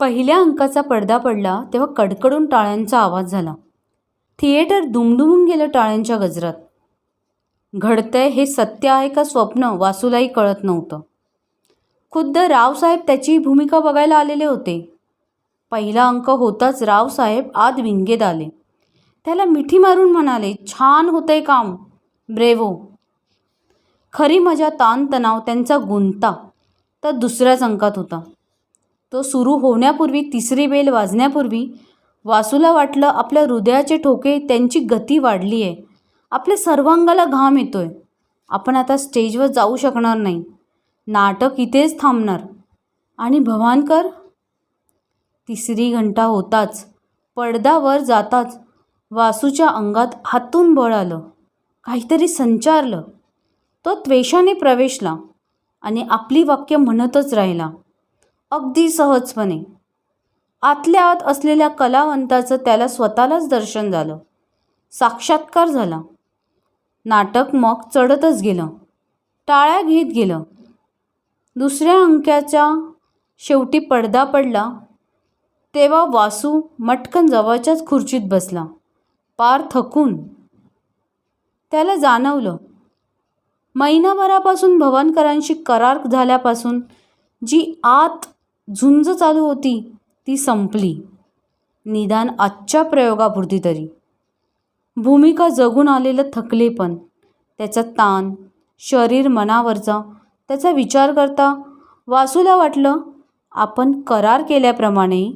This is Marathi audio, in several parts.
पहिल्या अंकाचा पडदा पडला तेव्हा कडकडून टाळ्यांचा आवाज झाला. थिएटर दुमदुमून गेलं टाळ्यांच्या गजरात. घडतंय हे सत्य आहे का स्वप्न वासूलाही कळत नव्हतं. खुद्द रावसाहेब त्याची भूमिका बघायला आलेले होते. पहिला अंक होताच रावसाहेब आत विंगेत आले. त्याला मिठी मारून म्हणाले छान होतंय काम. ब्रेवो. खरी मजा ताणतणाव त्यांचा गुंता. तर दुसऱ्याच अंकात होता. तो सुरू होण्यापूर्वी तिसरी बेल वाजण्यापूर्वी वासूला वाटलं आपल्या हृदयाचे ठोके त्यांची गती वाढली आहे आपल्या सर्वांगाला घाम येतोय. आपण आता स्टेजवर जाऊ शकणार नाही. नाटक इथेच थांबणार. आणि भवानकर तिसरी घंटा होताच. पडद्यावर जाताच वासूच्या अंगात हातून बळ आलं. काहीतरी संचारलं. तो त्वेषाने प्रवेशला आणि आपली वाक्य म्हणतच राहिला. अगदी सहजपणे. आतल्या आत असलेल्या कलावंताचं त्याला स्वतःलाच दर्शन झालं. साक्षात्कार झाला. नाटक मग चढतच गेलं. टाळ्या घेत गेलं. दुसऱ्या अंक्याच्या शेवटी पडदा पडला. तेव्हा वासू मटकन जवळच्याच खुर्चीत बसला. पार थकून. त्याला जाणवलं. महिनाभरापासून भवनकरांशी करार झाल्यापासून जी आत झुंज चालू होती ती संपली. निदान आजच्या प्रयोगापुरती तरी. भूमिका जगून आलेलं थकले पण. त्याचा ताण शरीर मनावरचा त्याचा विचार करता वासूला वाटलं आपण करार केल्याप्रमाणे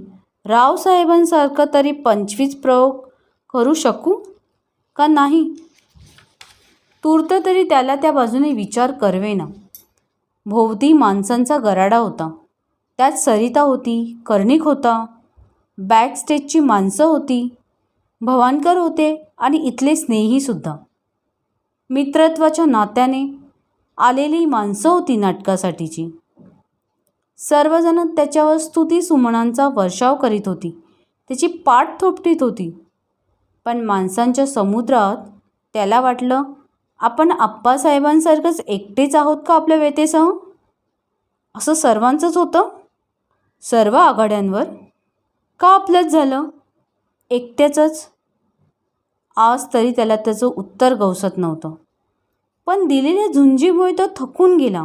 रावसाहेबांसारखं तरी पंचवीस प्रयोग करू शकू? का नाही? तूर्त तरी त्याला त्या बाजूने विचार करवेना. भोवती माणसांचा गराडा होता. त्यात सरिता होती कर्णिक होता बॅक स्टेजची माणसं होती भवानकर होते आणि इथले स्नेहीसुद्धा मित्रत्वाच्या नात्याने आलेली माणसं होती नाटकासाठीची. सर्वजण त्याच्यावर स्तुती सुमनांचा वर्षाव करीत होती. त्याची पाठ थोपटीत होती. पण माणसांच्या समुद्रात त्याला वाटलं आपण आप्पासाहेबांसारखंच एकटेच आहोत का आपल्या व्यतेसह? असं सर्वांचंच होतं. सर्व आघाड्यांवर का आपलंच झालं? एकट्याचंच? आज तरी त्याला त्याचं उत्तर गवसत नव्हतं. पण दिलेल्या झुंजीमुळे तो थकून गेला.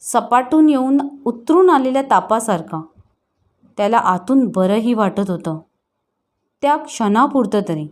सपाटून येऊन उतरून आलेल्या तापासारखा. त्याला आतून बरंही वाटत होतं. त्या क्षणापुरतं तरी.